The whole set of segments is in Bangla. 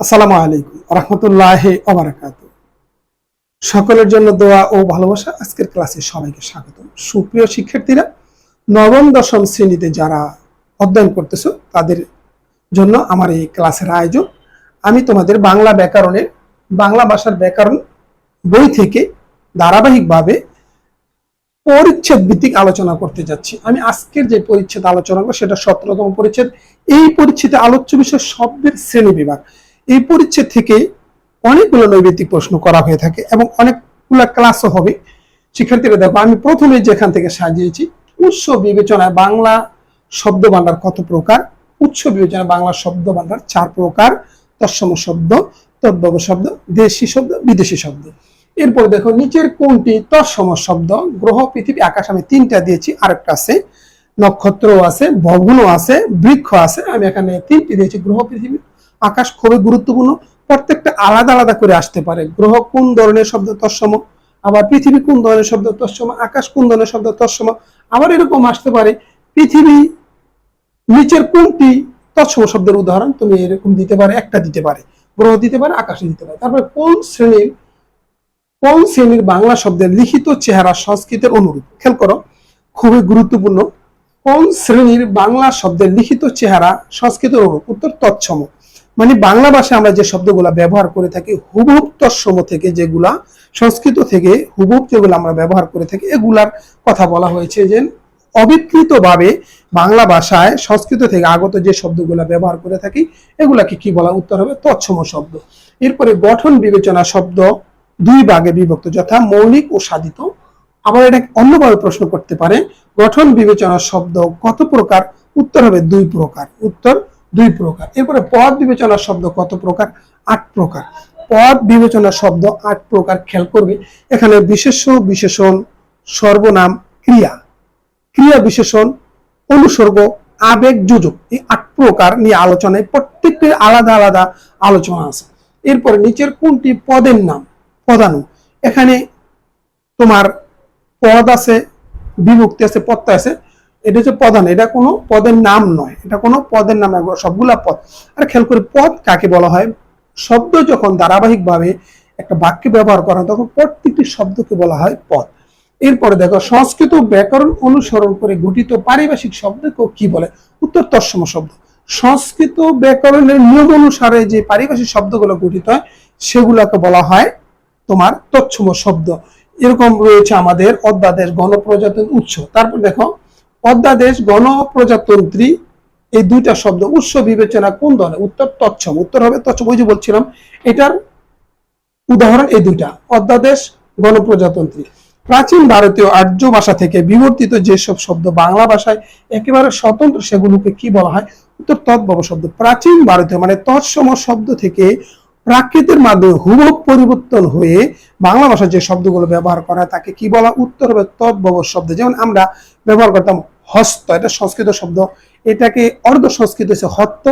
আসসালামু আলাইকুম রহমতুল্লাহ ওবরাকাত সকলের জন্য দোয়া ও ভালোবাসা আজকের ক্লাসে সবাইকে স্বাগত সুপ্রিয় শিক্ষার্থীরা, নবম, দশম শ্রেণীতে যারা অধ্যয়ন করতেছো, তাদের জন্য আমার এই ক্লাসের আয়োজন। আমি তোমাদের বাংলা ব্যাকরণের, বাংলা ভাষার ব্যাকরণ বই থেকে ধারাবাহিকভাবে পরিচ্ছেদ ভিত্তিক আলোচনা করতে যাচ্ছি। আমি আজকের যে পরিচ্ছেদ আলোচনা করব, সেটা সতেরোতম পরিচ্ছেদ। এই পরিচ্ছেদে আলোচ্য বিষয় শব্দের শ্রেণি বিভাগ। এই পরিচ্ছেদ থেকে অনেকগুলো নৈবেদিক প্রশ্ন করা হয়ে থাকে এবং অনেকগুলো ক্লাসও হবে। শিক্ষার্থীরা, দেখো, আমি প্রথমে যেখান থেকে সাজিয়েছি, উৎস বিবেচনায় বাংলা শব্দ ভান্ডার কত প্রকার? উৎস বিবেচনায় বাংলা শব্দ ভান্ডার চার প্রকার। তৎসম শব্দ তদ্ভব শব্দ, দেশি শব্দ, বিদেশি শব্দ। এরপর দেখো, নিচের কোনটি তৎসম শব্দ? গ্রহ, পৃথিবী, আকাশ, আমি তিনটা দিয়েছি, আরেকটা আছে নক্ষত্র আছে ভগ্ন আছে, বৃক্ষ আছে, আমি এখানে তিনটি দিয়েছি, গ্রহ, পৃথিবী আকাশ খুবই গুরুত্বপূর্ণ। প্রত্যেকটা আলাদা আলাদা করে আসতে পারে। গ্রহ কোন ধরনের শব্দ তৎসম? আবার পৃথিবী কোন ধরনের শব্দ তৎসম? আকাশ কোন ধরনের শব্দ তৎসম? আবার এরকম আসতে পারে। পৃথিবী নিচের কোনটি তৎসম শব্দের উদাহরণ? তুমি এরকম দিতে পারে, একটা দিতে পারে। গ্রহ দিতে পারে, আকাশে দিতে পারে। তারপরে কোন শ্রেণির কোন শ্রেণির বাংলা শব্দের লিখিত চেহারা সংস্কৃতের অনুরূপ? খেয়াল করো, খুবই গুরুত্বপূর্ণ। কোন শ্রেণির বাংলা শব্দের লিখিত চেহারা সংস্কৃতের অনুরূপ? উত্তর তৎসম। মানে বাংলা ভাষায় আমরা যে শব্দগুলা ব্যবহার করে থাকি হুবহুব তৎসম থেকে যেগুলা, সংস্কৃত থেকে হুবহুব যেগুলো আমরা ব্যবহার করে থাকি, এগুলার কথা বলা হয়েছে যে অবিকৃতভাবে বাংলা ভাষায় সংস্কৃত থেকে আগত যে শব্দগুলা ব্যবহার করে থাকি, এগুলাকে কি বলা উত্তর হবে? তৎসম শব্দ। এরপরে গঠন বিবেচনা শব্দ দুই ভাগে বিভক্ত, যথা মৌলিক ও সাধিত। আবার এটা অন্যভাবে প্রশ্ন করতে পারে, গঠন বিবেচনা শব্দ কত প্রকার? উত্তর হবে দুই প্রকার। উত্তর দুই প্রকার। এরপরে পদ বিবেচনার শব্দ কত প্রকার? আট প্রকার। পদ বিবেচনা শব্দ আট প্রকার, খেয়াল করবে। এখানে বিশেষ্য, বিশেষণ, সর্বনাম, ক্রিয়া। ক্রিয়া, বিশেষণ, অনুসর্গ, আবেগ, যোজক। এই আট প্রকার নিয়ে আলোচনায় প্রত্যেকটির আলাদা আলাদা আলোচনা আছে। এরপরে নিচের কোনটি পদের নাম? পদানু এখানে তোমার পদ আছে, বিভক্তি আছে পত্তা আছে এটা হচ্ছে পদান, এটা কোনো পদের নাম নয়, এটা কোনো পদের নাম সবগুলা পদ। আর খেয়াল করে পদ কাকে বলা হয়? শব্দ যখন ধারাবাহিকভাবে একটা বাক্যে ব্যবহার করা হয়, তখন প্রত্যেকটি শব্দকে বলা হয় পদ। এরপরে দেখো, সংস্কৃত ব্যাকরণ অনুসরণ করে গঠিত পারিভাষিক শব্দকেও কি বলে? উত্তর তৎসম শব্দ। সংস্কৃত ব্যাকরণের নিয়ম অনুসারে যে পারিভাষিক শব্দগুলো গঠিত হয়, সেগুলোকে বলা হয় তোমার তৎসম শব্দ। এরকম রয়েছে আমাদের অধ্যাদেশ গণপ্রজাতন্ত্র উৎস। তারপর দেখো অধ্যাদেশ গণপ্রজাতন্ত্রী, এই দুইটা শব্দ উৎস বিবেচনা কোন ধরনের? উত্তর তৎসম। উত্তর হবে তৎসম, ওই যে বলছিলাম, এটার উদাহরণ এই দুইটা। অধ্যাদেশ গণপ্রজাতন্ত্রী। প্রাচীন ভারতীয় আর্য ভাষা থেকে বিবর্তিত যেসব শব্দ বাংলা ভাষায় একেবারে স্বতন্ত্র সেগুলোকে কি বলা হয়? উত্তর তৎভব শব্দ। প্রাচীন ভারতীয় মানে তৎসম শব্দ থেকে প্রাকৃতের মাধ্যমে হুবহু পরিবর্তন হয়ে বাংলা ভাষায় যে শব্দগুলো ব্যবহার করা তাকে কি বলা উত্তর হবে তৎভব শব্দ। যেমন আমরা ব্যবহার করতাম হস্ত, এটা সংস্কৃত শব্দ। এটাকে অর্ধ সংস্কৃত হচ্ছে হত্ত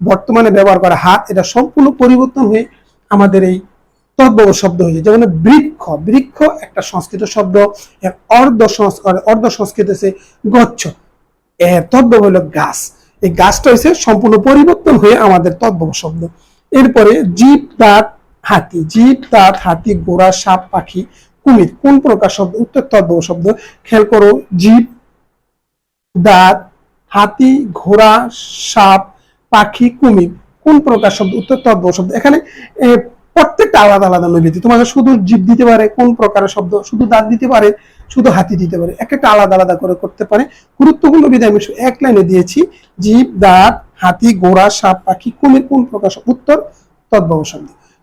বর্তমানে ব্যবহার করা হাত এটা সম্পূর্ণ পরিবর্তন হয়ে আমাদের এই তদ্ভব শব্দ হয়েছে। যেমন বৃক্ষ বৃক্ষ একটা সংস্কৃত শব্দ। অর্ধ সংস্কার অর্ধ সংস্কৃত হচ্ছে গচ্ছ। তদ্ভব হলো গাছ। এই গাছটা হচ্ছে সম্পূর্ণ পরিবর্তন হয়ে আমাদের তদ্ভব শব্দ। এরপরে জীব দাঁত হাতি। জীব দাঁত হাতি, ঘোড়া, সাপ, পাখি, কুমির। কোন প্রকার শব্দ? উত্তর তদ্ভব শব্দ। খেয়াল করো, জীব দাঁত, হাতি, ঘোড়া, সাপ, পাখি, কুমির। কোন প্রকার শব্দ? উত্তর তদ্ভব শব্দ। এখানে প্রত্যেকটা আলাদা আলাদা নৈবেদ্য। তোমাকে শুধু জীব দিতে পারে, কোন প্রকারের শব্দ? শুধু দাঁত দিতে পারে, শুধু হাতি দিতে পারে। এক একটা আলাদা আলাদা করে করতে পারে। গুরুত্বপূর্ণ বিধায় আমি এক লাইনে দিয়েছি, জীব, দাঁত, হাতি, ঘোড়া, সাপ, পাখি, কুমির, কোন প্রকার? উত্তর তদ্ভব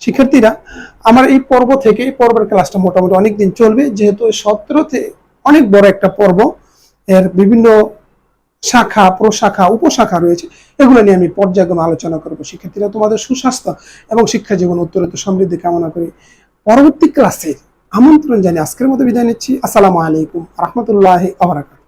শিক্ষার্থীরা, আমার এই পর্ব থেকে, এই পর্বের ক্লাসটা মোটামুটি অনেকদিন চলবে। যেহেতু সতেরোতে অনেক বড় একটা পর্ব, এর বিভিন্ন শাখা, প্রশাখা, উপশাখা রয়েছে। এগুলো নিয়ে আমি পর্যায়ক্রমে আলোচনা করব। শিক্ষার্থীরা, তোমাদের সুস্বাস্থ্য এবং শিক্ষা জীবন উত্তরোত্তর সমৃদ্ধি কামনা করি। পরবর্তী ক্লাসে আমন্ত্রণ জানিয়ে আজকের মতো বিদায় নিচ্ছি। আসসালামু আলাইকুম। রহমতুল্লাহ আবরাকাত